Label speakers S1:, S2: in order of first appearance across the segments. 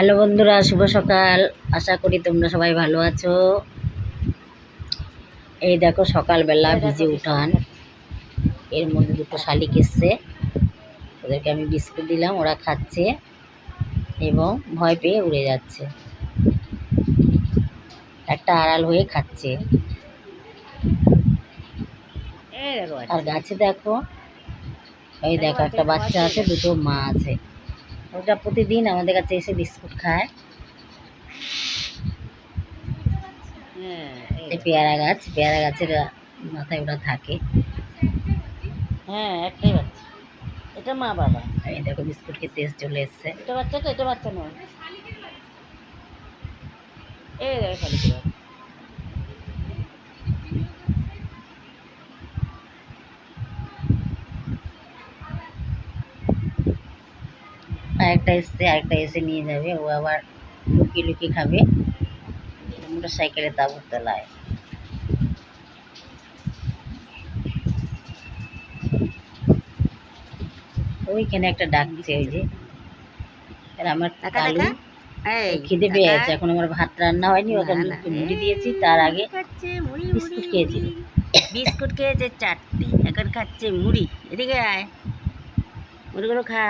S1: Hello বন্ধুরা শুভ সকাল। আশা করি তোমরা সবাই ভালো আছো। এই দেখো সকালবেলা ভিজে উঠান। এর মধ্যে দুটো শালিক এসছে। ওদেরকে আমি বিস্কুট দিলাম ওরা খাচ্ছে এবং ভয় পেয়ে উড়ে যাচ্ছে। একটা আড়াল হয়ে খাচ্ছে। আর গাছে দেখো এই দেখো একটা বাচ্চা আছে দুটো মা আছে। ওটা প্রতিদিন আমাদের কাছে এসে বিস্কুট খায়। এই পেয়ারা গাছ পেয়ারা গাছের মাথায় ওরা থাকে।
S2: হ্যাঁ একটাই বাচ্চা। এটা মা বাবা।
S1: এই দেখো বিস্কুট খেতে এসে চলে এসছে।
S2: এটা বাচ্চা তো এটা বাচ্চা নয়। এই দেখো শালিকের
S1: আরেকটা এসছে আরেকটা এসে নিয়ে যাবে ও আবার লুকিয়ে লুকিয়ে খাবে। মোটর সাইকেলে তাবুর তলায় ওইখানে একটা ডাকছে ওই যে। আর আমার কালু? খিদে পেয়ে আছে এখন আমার ভাত রান্না হয়নি ওকে একটু মুড়ি দিয়েছি তার আগে বিস্কুট
S2: মুড়ি,
S1: খেয়েছিল।
S2: বিস্কুট খেয়েছে চারটি এখন খাচ্ছে মুড়ি। এদিকে আয়। মুড়িগুলো খা।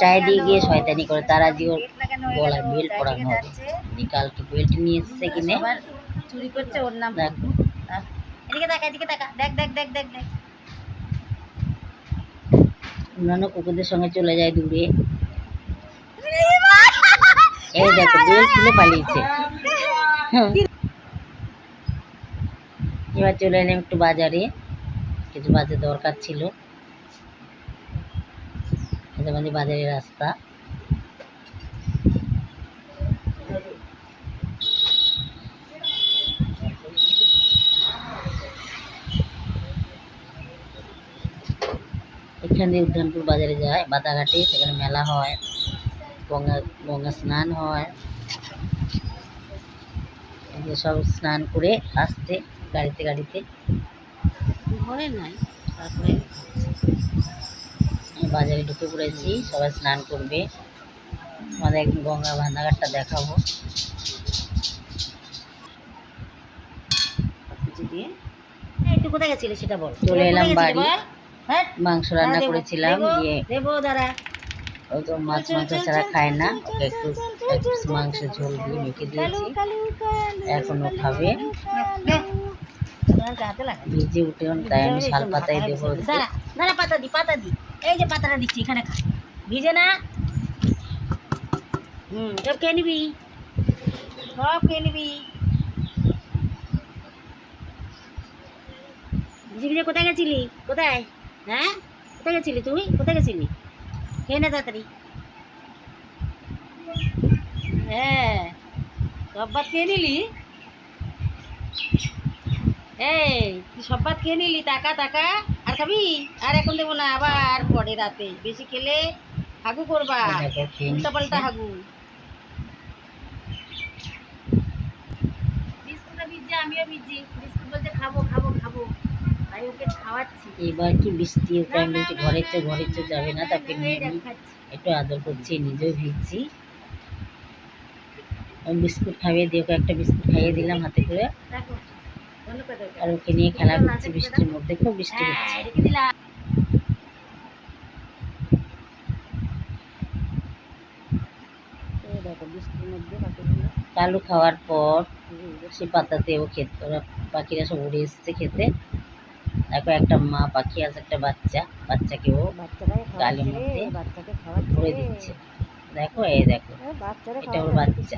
S1: চায় দিয়ে গিয়ে শয়তানি করে তারা আজকে ওর গলায় বেল্ট পরানো হবে কালকে বেল্ট নিয়ে এসছে কিনে।
S2: চুরি করছে ওর নাম। এদিকে তাকা এদিকে তাকা। দেখ দেখ দেখ দেখ দেখ।
S1: অন্যান্য কুকুরদের সঙ্গে চলে যায় দূরে। এই দেখো বেল খুলে পালিয়েছে। এবার চলে এলাম একটু বাজারে। কিছু বাজার দরকার ছিল। মাঝে বাজারের রাস্তা। এখান দিয়ে উদ্যানপুর বাজারে যায় বাতাঘাটে সেখানে মেলা হয়, গঙ্গা গঙ্গা স্নান হয়। সব স্নান করে আসছে গাড়িতে গাড়িতে।
S2: ঘরে নাই, তারপরে
S1: বাজারে ঢুকে পড়েছি সবাই স্নান করবে আমাদের একদিন গঙ্গা ভান্ডাঘাটটা দেখাবো
S2: কিছু দিয়ে তুই কোথায় গেছিলি সেটা বল
S1: চলে এলাম বাড়ি।
S2: হ্যাঁ
S1: মাংস রান্না করেছিলাম
S2: দেবো,
S1: দিয়ে ও তো মাছ মাংস ছাড়া খায় না ওকে একটু মাংস ঝোল দিয়ে মেখে দিয়েছি এখনও খাবে ভিজে উঠে তাই আমি শাল পাতায় দেবো
S2: দাঁড়া দাঁড়া পাতা দি পাতা দি। এই যে পাতাটা দিচ্ছি, এখানে খা। ভিজে না? হুম সব খেয়ে নিবি। সব খেয়ে নিবি। ভিজে ভিজে কোথায় গেছিলি? কোথায়? হ্যাঁ? কোথায় গেছিলি তুই? কোথায় গেছিলি? খেয়ে নে তাড়াতাড়ি। হ্যাঁ সব ভাত খেয়ে নিলি? এই, তুই সব ভাত খেয়ে নিলি? টাকা টাকা। খাবি? আর এখন দেবো না আবার পরে রাতে। বেশি খেলে হাগু করবা। উল্টা পাল্টা হাগু। আমিও ভিজছি বিস্কুট বলছে খাব খাব খাব। তাই ওকে খাওয়াচ্ছি।
S1: এবার কি বৃষ্টি ওকে আমি বলছি যাবে না তাকে নিয়ে আমি। একটু আদর করছি নিজেও ভিজছি বিস্কুট খাইয়ে দিয়ে ওকে একটা বিস্কুট খাইয়ে দিলাম হাতে করে। আর ওকে নিয়ে খেলা করছি বৃষ্টির মধ্যে খুব বৃষ্টি
S2: হ্যাঁ,
S1: হচ্ছে। কালু খাওয়ার পর সে পাতাতে ও খেত ওরা পাখিরা সব উড়ে এসছে খেতে। দেখো একটা মা পাখি আছে একটা বাচ্চা বাচ্চাকে ও গালের মধ্যে ভরে দিচ্ছে। দেখো এই দেখো এটা ওর বাচ্চা।